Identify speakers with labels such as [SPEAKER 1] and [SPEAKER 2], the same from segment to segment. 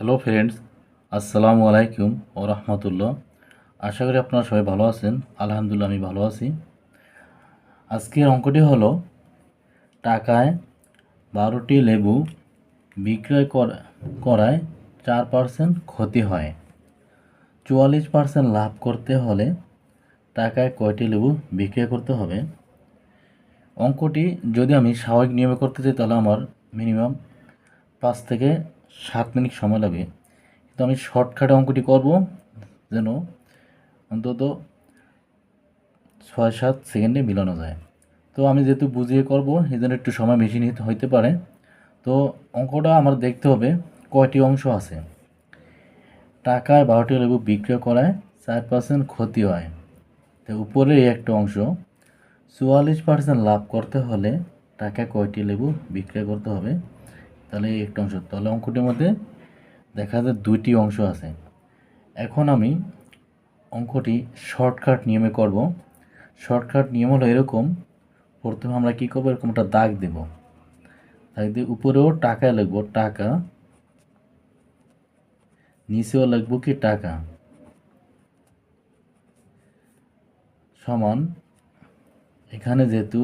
[SPEAKER 1] Hello friends আসসালামু আলাইকুম ও রহমতুল্লাহ আশা করি আপনারা সবাই ভালো আছেন। আলহামদুলিল্লাহ, আমি ভালো আছি। আজকের অঙ্কটি হলো টাকায় বারোটি লেবু বিক্রয় করা- করায় চার পার্সেন্ট ক্ষতি হয়। চুয়াল্লিশ পার্সেন্ট লাভ করতে হলে টাকায় কয়টি লেবু বিক্রয় করতে হবে? অঙ্কটি যদি আমি স্বাভাবিক নিয়মে করতে চাই তাহলে আমার মিনিমাম পাঁচ থেকে সাত মিনিট সময় লাগে কিন্তু আমি শর্টকাটে অঙ্কটি করব, যেন অন্তত ছয় সাত সেকেন্ডে মিলানো যায়। তো আমি যেহেতু বুঝিয়ে করব এই জন্য একটু সময় বেশি নিতে হইতে পারে। তো অঙ্কটা আমার দেখতে হবে, কয়টি অংশ আছে। টাকায় বারোটি লেবু বিক্রয় করায় চার পার্সেন্ট ক্ষতি হয়। তো উপরে একটা অংশ, চুয়াল্লিশ পার্সেন্ট লাভ করতে হলে টাকা কয়টি লেবু বিক্রয় করতে হবে? তাহলে একটা অংশ, তাহলে অঙ্কটির মধ্যে দেখা যায় দুইটি অংশ আছে। এখন আমি অঙ্কটি শর্টকাট নিয়মে করব। শর্টকাট নিয়ম হলো এরকম, প্রথমে আমরা কী করব? এরকম একটা দাগ দেব। দাগ দিয়ে উপরেও টাকা লিখব, টাকা। নিচেও লিখব কি? টাকা। সমান, এখানে যেহেতু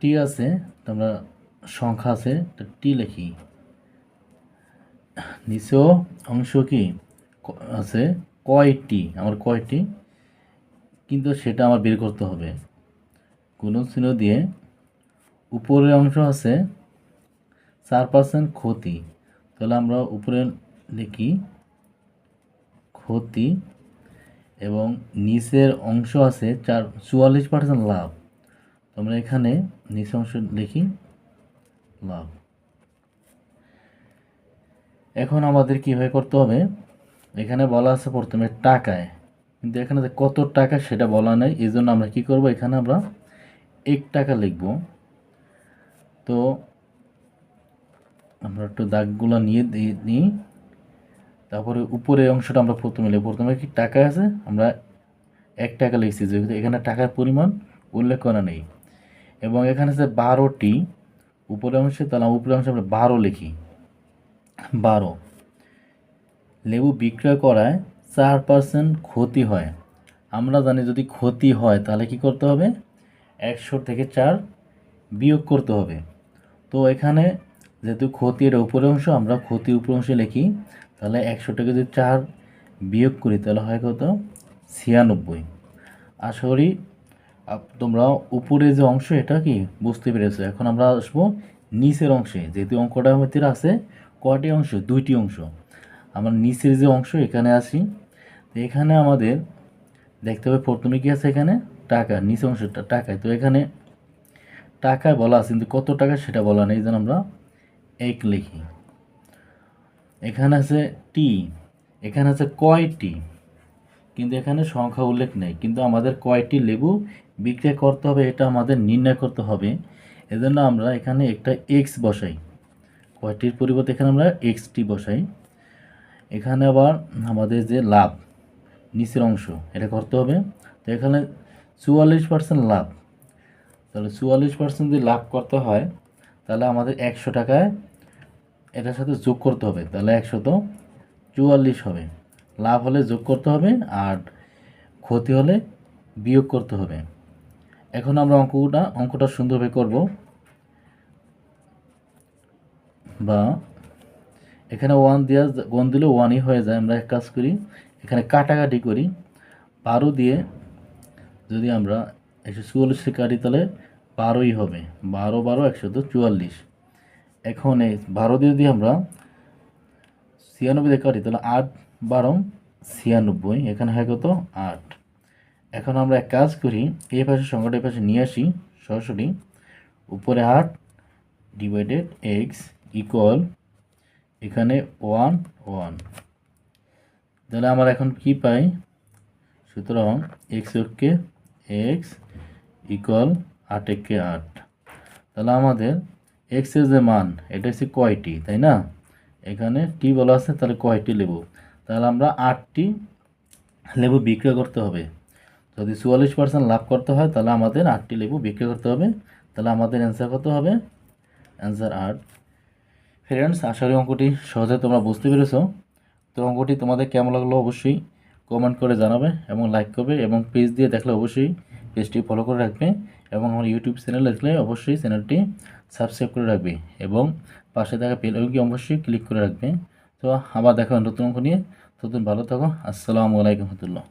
[SPEAKER 1] টি আছে, তো আমরা সংখ্যা আছে টি লিখি। নিচেও অংশ কি? আছে কয়টি? আমার কয়টি? কিন্তু সেটা আমার বের করতে হবে। গুণন চিহ্ন দিয়ে উপরের অংশ আছে চার পার্সেন্ট ক্ষতি। তাহলে আমরা উপরে লিখি ক্ষতি এবং নিচের অংশ আছে চার চুয়াল্লিশ পার্সেন্ট লাভ। আমরা এখানে নিচের অংশ লিখি লাভ এখন আমাদের কীভাবে করতে হবে? এখানে বলা আছে প্রথমে টাকায়। কিন্তু এখানে কত টাকা সেটা বলা নেই। এই জন্য আমরা কী করব? এখানে আমরা এক টাকা লিখব। তো আমরা একটু দাগগুলো নিয়ে নিই তারপরে উপরে অংশটা আমরা প্রথমে লিখব। প্রথমে কি টাকা আছে? আমরা এক টাকা লিখছি। যেহেতু এখানে টাকার পরিমাণ উল্লেখ করা নেই। এবং এখানে আছে বারোটি উপরে অংশে, তাহলে উপরে অংশে আমরা বারো লিখি। বারো। লেবু বিক্রয় করায় চার পার্সেন্ট ক্ষতি হয়। আমরা জানি যদি ক্ষতি হয়, তাহলে কি করতে হবে? একশো থেকে চার বিয়োগ করতে হবে। তো এখানে যেহেতু ক্ষতি এটা উপরে অংশ, আমরা ক্ষতি উপরে অংশে লিখি, তাহলে একশো থেকে যদি চার বিয়োগ করি, তাহলে হয় কত? ছিয়ানব্বই। আশা করি তোমরা উপরে যে অংশ, এটা কি? বুঝতে পেরেছ। এখন আমরা আসব নিচের অংশে। যেহেতু অঙ্কটার মধ্যে আছে কয়টি অংশ? দুইটি অংশ। আমার নিচের যে অংশ, এখানে আসি। তো এখানে আমাদের দেখতে হবে, প্রথমে কি আছে এখানে? টাকা, নিচের অংশটা টাকায় তো এখানে টাকা বলা আছে, কিন্তু কত টাকা সেটা বলা নেই জন্য আমরা এক লিখি। এখানে আছে টি। এখানে আছে কয়টি? কিন্তু এখানে সংখ্যা উল্লেখ নেই। কিন্তু আমাদের কয়টি লেবু বিক্রয় করতে হবে এটা আমাদের নির্ণয় করতে হবে। এজন্য আমরা এখানে একটা এক্স বসাই। কয়টির পরিবর্তে এখানে আমরা এক্সটি বসাই। এখানে আবার আমাদের যে লাভ, নিচের অংশ, এটা করতে হবে। তো এখানে চুয়াল্লিশ পার্সেন্ট লাভ। তাহলে চুয়াল্লিশ পার্সেন্ট যদি লাভ করতে হয়, তাহলে আমাদের একশো টাকায় এটার সাথে যোগ করতে হবে। তাহলে একশো তো চুয়াল্লিশ হবে। লাভ হলে যোগ করতে হবে আর ক্ষতি হলে বিয়োগ করতে হবে। এখন আমরা অঙ্কটা অঙ্কটা সুন্দরভাবে করব। বা এখানে ওয়ান দেওয়া ওয়ান দিলে ওয়ানই হয়ে যায়। আমরা এক কাজ করি, এখানে কাটাকাটি করি। বারো দিয়ে যদি আমরা একশো চুয়াল্লিশে কাটি, তাহলে বারোই হবে। বারো বারো, একশো তো চুয়াল্লিশ। এখন এই বারো দিয়ে যদি আমরা ছিয়ানব্বই দিয়ে কাটি, তাহলে আট, বারো ছিয়ানব্বই, এখানে হয় কত? আট। এখন আমরা এক কাজ করি, এই পাশে সংখ্যাটা এই পাশে নিয়ে আসি, সরাসরি। উপরে আট ডিভাইডেড এক্স ইকুয়াল এখানে ওয়ান ওয়ান তাহলে আমরা এখন কি পাই? সুতরাং এক্স ওকে এক্স ইকুয়াল আট একে আট। তাহলে আমাদের এক্সের যে মান, এটা হচ্ছে কয়টি, তাই না? এখানে টি বলা আছে, তাহলে কয়টি লেবু তাহলে আমরা আটটি লেবু বিক্রয় করতে হবে। যদি চুয়াল্লিশ পার্সেন্ট লাভ করতে হয়, তাহলে আমাদের আটটি লেবু বিক্রয় করতে হবে। তাহলে আমাদের অ্যান্সার কত হবে? অ্যান্সার আট। ফ্রেন্ডস আশা করি অঙ্কটি সহজে তোমরা বুঝতে পেরেছ। তো অঙ্কটি তোমাদের কেমন লাগল অবশ্যই কমেন্ট করে জানাবে এবং লাইক করবে এবং পেজ দিয়ে দেখলে অবশ্যই পেজটি ফলো করে রাখবে এবং আমার ইউটিউব চ্যানেল দেখলে অবশ্যই চ্যানেলটি সাবস্ক্রাইব করে রাখবে এবং পাশে থাকা আইকনটি অবশ্যই ক্লিক করে রাখবে। তো আবার দেখা নতুন অঙ্ক নিয়ে। ততদিন ভালো থাকো আসসালামু আলাইকুম রহমতুল্লাহ।